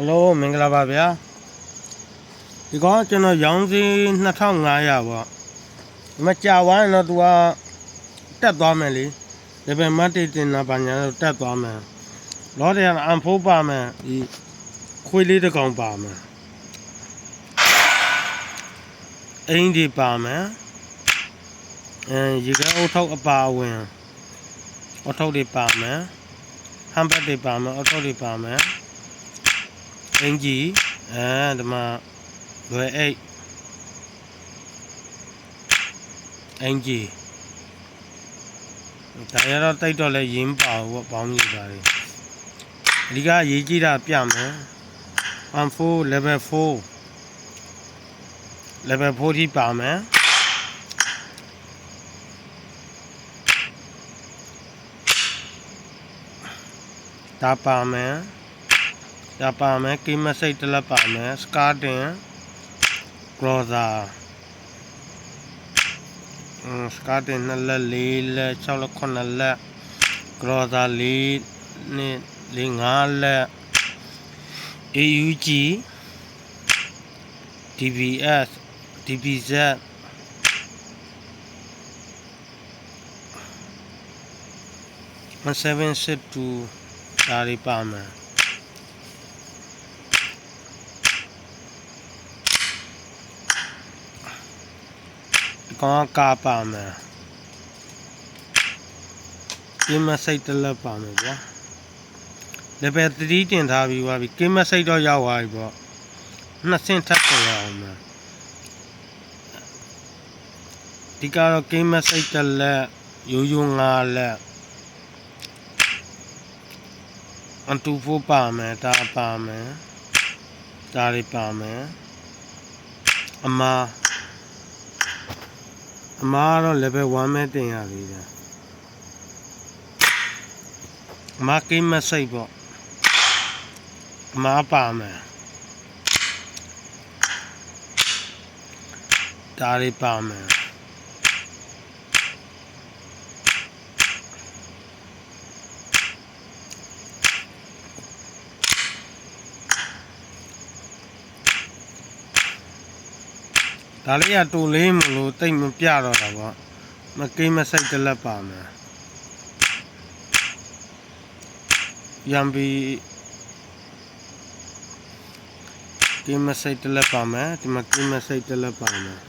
ဟယ်လိုမင်္ဂလာပါဗျာဒီကောင်ကကျွန်တော်ရောင်းစီ2500ပေါ့ဒီမှာကြာဝိုင်းတော့သူကတက်သွားမယ်လေဒီပဲမတ်တေတင်နာပါညာတော့တက်သွားမယ်လောတယ်ကအန်ဖိုးပါမယ်ဒီခွေးလေးတစ်ကောင်ပါမယ်အင်းဒီပါမယ်အဲရေကအုတ်ထောက်အပါအဝင်အုတ်ထောက်တွေပါမယ်ဟမ်ဘတ်တွေပါမယ်အုတ်ထောက်တွေပါမယ် အင်ကြီးအဲဒီမှာလွယ်အိတ်အင်ကြီးဒါရတော့တိတ်တော့လဲရင်းပါဘူးပေါ့ပေါင်းကြီးပါလေအဓိကရေးကြည့်တာပြမယ်အမ်4 level 4 level 4ထိပါမယ်ဒါပါမယ် ဒါပါမယ်ကိမစိတ်တစ်လက်ပါမယ်စကားတင်ဂရောဇာအင်းစကားတင်နှစ်လက်လေးလက်၆လက်9လက်ဂရောဇာလေးနှစ်လေး5လက် AUG DBS DBZ 1762ဒါတွေပါမယ် ကောင်ကကာပါမယ်ကိမစိတ်တစ်လက်ပါမယ်ဗျာ level 3တင်ထားပြီးပါပြီကိမစိတ်တော့ရောက်သွားပြီပေါ့နှစ်ဆင့်ထပ်ပြန်ရအောင်မယ်ဒီကတော့ကိမစိတ်တစ်လက်ရိုးရိုးငါးလက်အန်တူဖို့ပါမယ်ဒါပါမယ်ဒါတွေပါမယ်အမား အမားကတော့ level 1ပဲတင်ရသေးတယ်အမားကိမစိတ်ပေါ့အမားပါမယ်ဒါတွေပါမယ် ဒါလေးကတူလေးမလို့တိတ်မပြတော့တာပေါ့မကိမစိတ်တစ်လက်ပါမယ်ရံဘီကိမစိတ်တစ်လက်ပါမယ်ဒီမှာကိမစိတ်တစ်လက်ပါမယ်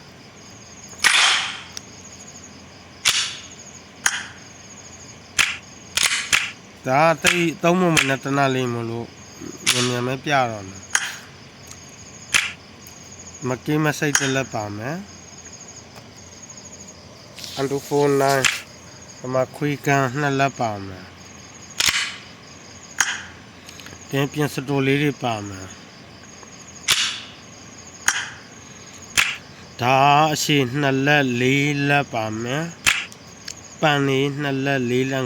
ဒါတိတ်သုံးမမနဲ့တနလေးမလို့မြန်မြန်ပဲပြတော့မယ် မကိမစိတ်တစ်လက်ပါမယ်အန်တူဖိုးနိုင်ဒီမှာခွေကန်နှစ်လက်ပါမယ်တင်းပြင်စတိုလေးတွေပါမယ်ဒါအရှိနှစ်လက်လေးလက်ပါမယ်ပန်လေးနှစ်လက်လေးလက်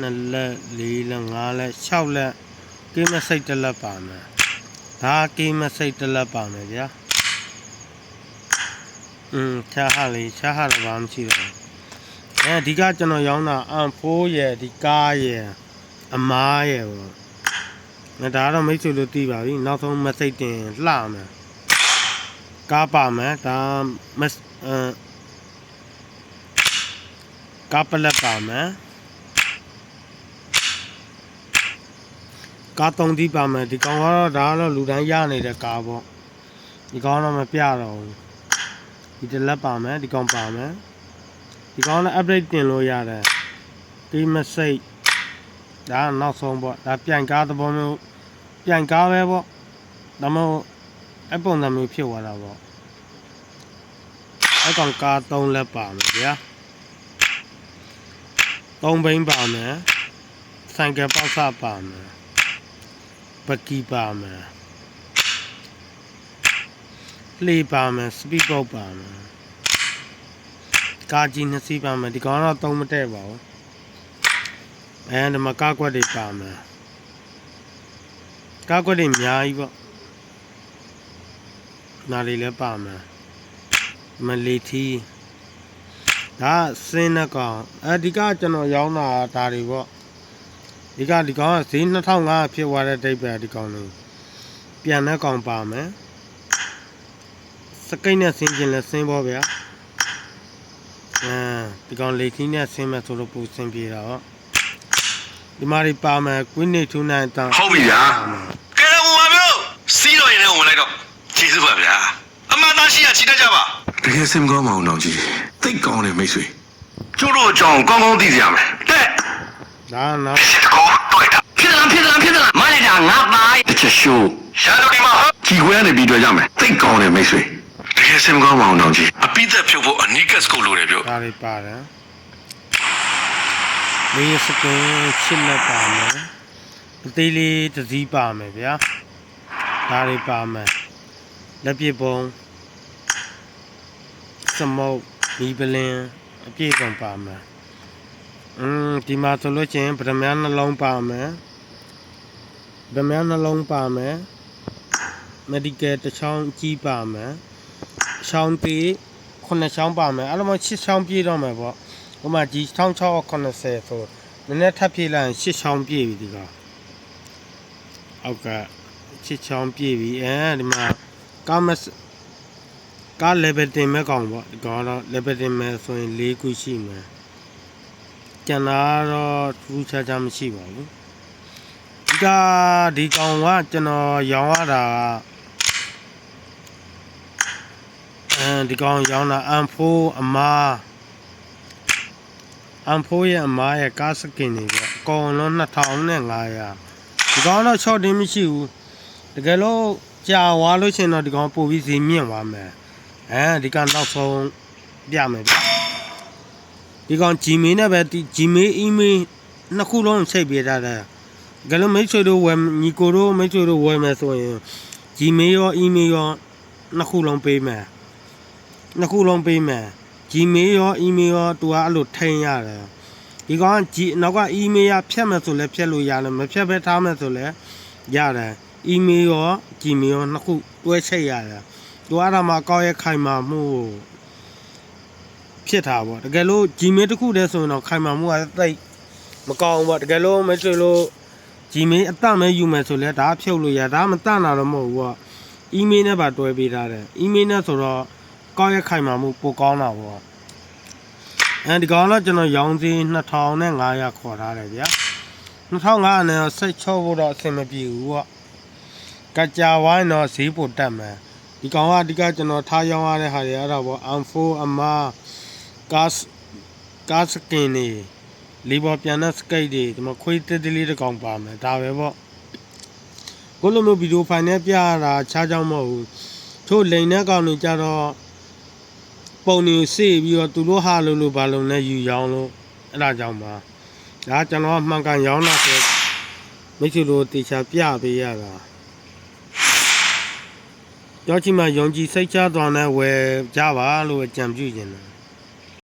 နှစ်လက်လေးလက်ငါးလက်၆လက်ကိမစိတ်တစ်လက်ပါမယ် ဒါကိမစိတ်တစ်လက်ပါမယ်ဗျာอืมချားဟာလေးချားဟာလည်းဘာမှမရှိတော့ဘူးအဲဒီကကျွန်တော်ရောင်းတာအန်ဖိုးရဲ့ဒီကားရဲ့အမားရဲ့ပေါ့အဲဒါတော့မိတ်ဆွေတို့သိပါပြီနောက်ဆုံးမစိတ်တင်လှမယ်ကားပါမယ်ဒါမစအဲကားပလက်ပါမယ် ကားသုံးသီးပါမယ်ဒီကောင်ကတော့ဒါကတော့လူတိုင်းရနေတဲ့ကားပေါ့ဒီကောင်တော့မပြတော့ဘူးဒီတစ်လက်ပါမယ်ဒီကောင်ပါမယ်ဒီကောင်လည်း update တင်လို့ရတယ်ဒီမစိတ်ဒါကနောက်ဆုံးပေါ့ဒါပြန်ကားသဘောမျိုးပြန်ကားပဲပေါ့ဒါမှမဟုတ်အပုံစံမျိုးဖြစ်သွားတာပေါ့အကောင်ကား၃လက်ပါမယ်ဗျာ၃ဘိန်းပါမယ်ဆိုင်ကယ်ပေါက်ဆပါမယ် ပကီပါမယ်လှေပါမယ်စပီကောက်ပါမယ်ကာကြီးနှစ်စီးပါမယ်ဒီကောင်တော့သုံးမတည့်ပါဘူးအဲဒီမှာကားကွက်တွေပါမယ်ကားကွက်တွေအများကြီးပေါ့နားလေးလည်းပါမယ်မလီထီဒါစင်းနှကောင်အဲဒီကကျွန်တော်ရောင်းတာဒါတွေပေါ့ ဒီကဒီကောင်ကဈေး2500ဖြစ်သွားတဲ့ဒိတ်ပဲဒီကောင်လေးပြန်တဲ့ကောင်ပါမယ်စကိတ်နဲ့ဆင်းခြင်းလဲဆင်းဖို့ဗျာအဲဒီကောင်လေခင်းနဲ့ဆင်းမဲ့ဆိုလို့ပူဆင်းပြေတာဟောဒီမှာဒီပါမယ်ကွင်းနေထူးနိုင်တန်ဟုတ်ပြီဗျာကဲဟိုပါမျိုးစီးတော့ရင်လည်းဝင်လိုက်တော့ကျေးဇူးပါဗျာအမှန်သားရှိရချီတတ်ကြပါတကယ်စင်ကောင်းမအောင်တော့ကြီးသိတ်ကောင်းတယ်မိတ်ဆွေကျို့တို့အကြောင်းကောင်းကောင်းသိကြရမယ်တဲ့ ဒါကနော်စစ်ကောတွေ့တာဖြစ်လားဖြစ်လားဖြစ်လားမလိုက်တာငါပါတစ်ချက်ရှိုးရှာလို့ဒီမှာဟာကြီးခွဲကနေပြီးတွေ့ကြမယ်သိတ်ကောင်းတယ်မိတ်ဆွေတကယ်စင်ကောင်းမအောင်တော့ကြီးအပိသက်ဖြုတ်ဖို့အနိကတ်စကုတ်လို့တယ်ပြောဒါတွေပါတယ်လေးစကင်ချစ်လက်ပါမယ်အသေးလေးတစ်စီးပါမယ်ဗျာဒါတွေပါမယ်လက်ပစ်ပုံစမုတ်ဒီပလင်အပြည့်စုံပါမယ် อืมဒီမှာဆိုလို့ချင်းဗဒမြနှလုံးပါမယ်ဗဒမြနှလုံးပါမယ် medical တစ်ချောင်းကြီးပါမယ်ချောင်းသေးခုနှစ်ချောင်းပါမယ်အဲ့လိုမှ6ချောင်းပြည့်တော့မယ်ပေါ့ဟိုမှာဒီ1680ဆိုနည်းနည်းထပ်ဖြည့်လိုက်ရင်6ချောင်းပြည့်ပြီဒီကအောက်က6ချောင်းပြည့်ပြီအဲဒီမှာကာမစကား level တင်မဲ့ကောင်ပေါ့ဒီကောင်တော့ level တင်မဲ့ဆိုရင်၄ခုရှိမယ် ကျန်တာတော့ထူးခြားခြားမရှိပါဘူးဒီကဒီကောင်ကကျွန်တော်ရောင်းရတာကအဲဒီကောင်ရောင်းတာ M4 အမား M4 ရဲ့အမားရဲ့ကားစကင်တွေပေါ့အကုန်လုံး2500ဒီကောင်တော့ short တင်းမရှိဘူးတကယ်လို့ကြာသွားလို့ရှရင်တော့ဒီကောင်ပို့ပြီးဈေးမြင့်သွားမယ်အဲဒီကောင်နောက်ဆုံးပြမယ်ဗျ ဒီကောင် Gmail နဲ့ပဲဒီ Gmail email နှစ်ခုလုံးချိန်ပေးထားတယ်တကယ်လို့မိတ်ဆွေတို့ဝယ်ညီကိုတို့မိတ်ဆွေတို့ဝယ်မယ်ဆိုရင် Gmail ရော email ရောနှစ်ခုလုံးပေးမယ်နှစ်ခုလုံးပေးမယ် Gmail ရော email ရောသူကအဲ့လိုထိန်းရတယ်ဒီကောင်က G နောက်က email ရဖြတ်မယ်ဆိုလည်းဖြတ်လို့ရတယ်မဖြတ်ဘဲထားမယ်ဆိုလည်းရတယ် email ရော Gmail ရောနှစ်ခုတွဲချိတ်ရတယ်သူအဲ့ဒါမှကောက်ရဲ့ခိုင်မာမှုကို ဖြစ်တာပေါ့တကယ်လို့ Gmail တစ်ခုတည်းဆိုရင်တော့ခိုင်မာမှုကသိပ်မကောင်းဘူးပေါ့တကယ်လို့မဆိုလို့ Gmail အတတ်မဲ့ယူမယ်ဆိုလည်းဒါဖြုတ်လို့ရဒါမတတ်တာတော့မဟုတ်ဘူးပေါ့ email နဲ့ပါတွဲပေးထားတယ် email နဲ့ဆိုတော့ကောက်ရဲ့ခိုင်မာမှုပိုကောင်းတာပေါ့အဲဒီကောင်တော့ကျွန်တော်ရောင်းစည်း2500ခေါ်ထားတယ်ဗျာ2500နဲ့စိတ်ချောဖို့တော့အဆင်မပြေဘူးပေါ့ကကြာဝိုင်းတော့ဈေးပိုတက်မယ်ဒီကောင်ကအဓိကကျွန်တော်ထားရောင်းရတဲ့ဟာတွေအဲ့ဒါပေါ့ M4 အမား ကားကားစကင်တွေလီဘော်ပြန်တဲ့စကိတ်တွေဒီမှာခွေးတက်တလေးတစ်ကောင်ပါမယ်ဒါပဲပေါ့ကိုလိုမျိုးဗီဒီယိုဖိုင်နဲ့ပြရတာခြားကြောင်းမဟုတ်ဘူးထို့လိန်တဲ့ကောင်တွေကြတော့ပုံနေစေ့ပြီးတော့သူတို့ဟာလို့လို့ဘာလို့လဲယူရောင်းလို့အဲ့ဒါကြောင့်ပါဒါကျွန်တော်မှန်ကန်ရောင်းတာဆိုမိတ်ဆွေတို့တေချာပြပေးရတာကြောက်ချီမှာယုံကြည်စိတ်ချသွားတဲ့ဝယ်ကြပါလို့အကြံပြုခြင်းတယ်